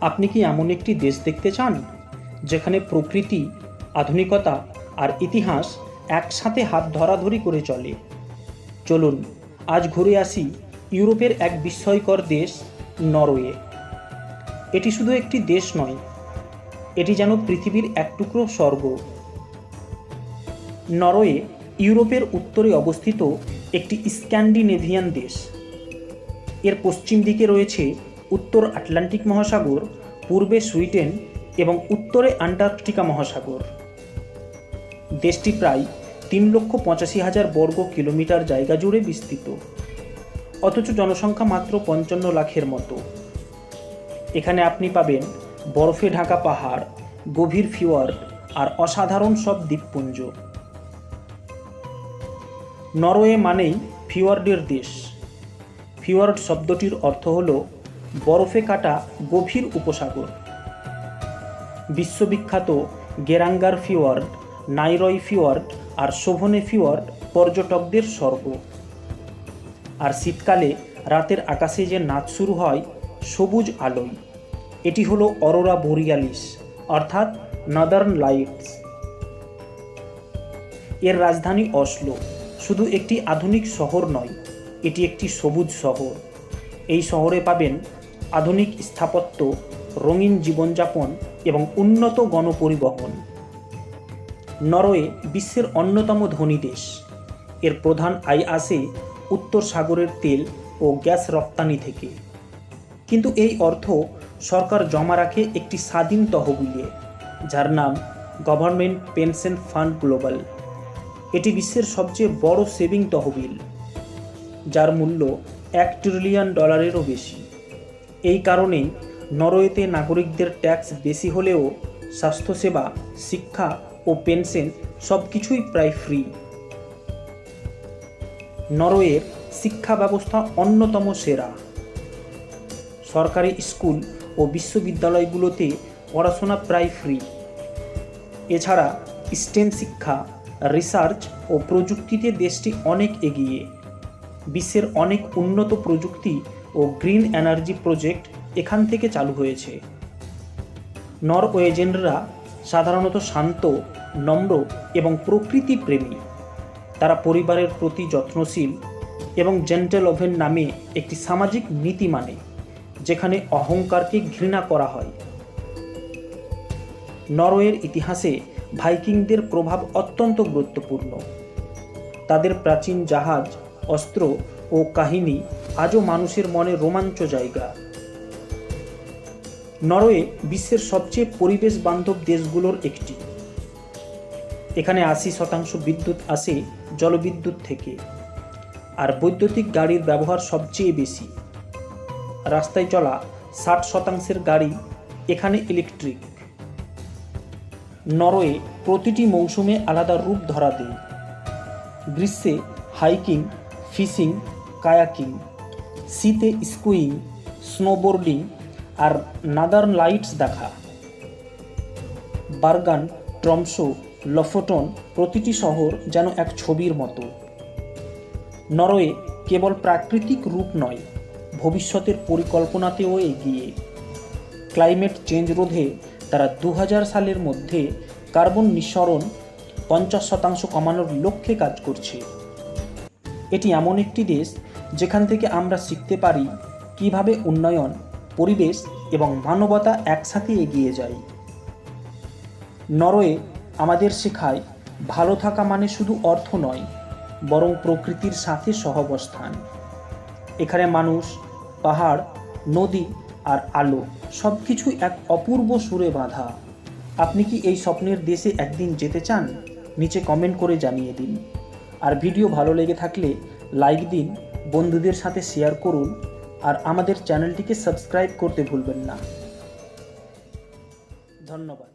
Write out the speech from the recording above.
আপনি কি এমন একটি দেশ দেখতে চান, যেখানে প্রকৃতি, আধুনিকতা আর ইতিহাস একসাথে হাত ধরাধরি করে চলে? চলুন, আজ ঘুরে আসি ইউরোপের এক বিস্ময়কর দেশ, নরওয়ে। এটি শুধু একটি দেশ নয়, এটি যেন পৃথিবীর এক টুকরো স্বর্গ। নরওয়ে ইউরোপের উত্তরে অবস্থিত একটি স্ক্যান্ডিনেভিয়ান দেশ। এর পশ্চিম দিকে রয়েছে উত্তর আটলান্টিক মহাসাগর, পূর্বে সুইডেন এবং উত্তরে আন্টার্কটিকা মহাসাগর। দেশটি প্রায় তিন লক্ষ পঁচাশি হাজার বর্গ কিলোমিটার জায়গা জুড়ে বিস্তৃত। অথচ জনসংখ্যা মাত্র পঞ্চান্ন লাখের মতো। এখানে আপনি পাবেন বরফে ঢাকা পাহাড়, গভীর ফিওয়ার্ড আর অসাধারণ সব দ্বীপপুঞ্জ। নরওয়ে মানেই ফিওয়ার্ডের দেশ। ফিওয়ার্ড শব্দটির অর্থ হল বরফে কাটা গভীর উপসাগর। বিশ্ববিখ্যাত গেরাঙ্গার ফিওয়ার্ড, নাইরয় ফিওয়ার্ড আর শোভনে ফিওয়ার্ড পর্যটকদের স্বর্গ। আর শীতকালে রাতের আকাশে যে নাচ শুরু হয়, সবুজ আলোয়। এটি হলো অরোরা বোরিয়ালিস, অর্থাৎ নাদার্ন লাইটস। এর রাজধানী অসলো, শুধু একটি আধুনিক শহর নয়, এটি একটি সবুজ শহর। এই শহরে পাবেন আধুনিক স্থাপত্য, রঙিন জীবনযাপন এবং উন্নত গণপরিবহন। নরওয়ে বিশ্বের অন্যতম ধনী দেশ। এর প্রধান আয় আসে উত্তর সাগরের তেল ও গ্যাস রপ্তানি থেকে। কিন্তু এই অর্থ সরকার জমা রাখে একটি স্বাধীন তহবিলে, যার নাম গভর্নমেন্ট পেনশন ফান্ড গ্লোবাল এটি বিশ্বের সবচেয়ে বড় সেভিং তহবিল, যার মূল্য এক ট্রিলিয়ন ডলারেরও বেশি। এই কারণেই নরওয়েতে নাগরিকদের ট্যাক্স বেশি হলেও স্বাস্থ্যসেবা, শিক্ষা ও পেনশন সব কিছুই প্রায় ফ্রি। নরওয়ের শিক্ষা ব্যবস্থা অন্যতম সেরা। সরকারি স্কুল ও বিশ্ববিদ্যালয়গুলোতে পড়াশোনা প্রায় ফ্রি। এছাড়া স্টেম শিক্ষা, রিসার্চ ও প্রযুক্তিতে দেশটি অনেক এগিয়ে। বিশ্বের অনেক উন্নত প্রযুক্তি ও গ্রিন এনার্জি প্রজেক্ট এখান থেকে চালু হয়েছে। নরওয়েজেনরা সাধারণত শান্ত, নম্র এবং প্রকৃতি প্রেমী তারা পরিবারের প্রতি যত্নশীল এবং জেন্টেল ওভেন নামে একটি সামাজিক নীতি মানে যেখানে অহংকারকে ঘৃণা করা হয়। নরওয়ের ইতিহাসে ভাইকিংদের প্রভাব অত্যন্ত গুরুত্বপূর্ণ। তাদের প্রাচীন জাহাজ, অস্ত্র ও কাহিনী আজও মানুষের মনে রোমাঞ্চ জায়গা। নরওয়ে বিশ্বের সবচেয়ে পরিবেশ বান্ধব দেশগুলোর একটি। এখানে আশি শতাংশ বিদ্যুৎ আসে জলবিদ্যুৎ থেকে, আর বৈদ্যুতিক গাড়ির ব্যবহার সবচেয়ে বেশি। রাস্তায় চলা ষাট শতাংশের গাড়ি এখানে ইলেকট্রিক। নরওয়ে প্রতিটি মৌসুমে আলাদা রূপ ধরা দেয়। গ্রীষ্মে হাইকিং, ফিশিং কায়াকিং, শীতে স্কুইং স্নোবোর্ডিং আর নাদার্ন লাইটস দেখা। বার্গান ট্রমসো লফোটন প্রতিটি শহর যেন এক ছবির মতো। নরওয়ে কেবল প্রাকৃতিক রূপ নয়, ভবিষ্যতের পরিকল্পনাতেও এগিয়ে। ক্লাইমেট চেঞ্জ রোধে তারা দু হাজার সালের মধ্যে কার্বন নিঃসরণ পঞ্চাশ শতাংশ কমানোর লক্ষ্যে কাজ করছে। এটি এমন একটি দেশ যেখান থেকে আমরা শিখতে পারি কীভাবে উন্নয়ন, পরিবেশ এবং মানবতা একসাথে এগিয়ে যায়। নরওয়ে আমাদের শেখায়, ভালো থাকা মানে শুধু অর্থ নয়, বরং প্রকৃতির সাথে সহবস্থান। এখানে মানুষ, পাহাড়, নদী আর আলো সব কিছু এক অপূর্ব সুরে বাঁধা। আপনি কি এই স্বপ্নের দেশে একদিন যেতে চান? নিচে কমেন্ট করে জানিয়ে দিন। আর ভিডিও ভালো লেগে থাকলে লাইক দিন বন্ধুদের সাথে শেয়ার করুন আর আমাদের চ্যানেলটিকে সাবস্ক্রাইব করতে ভুলবেন না। ধন্যবাদ।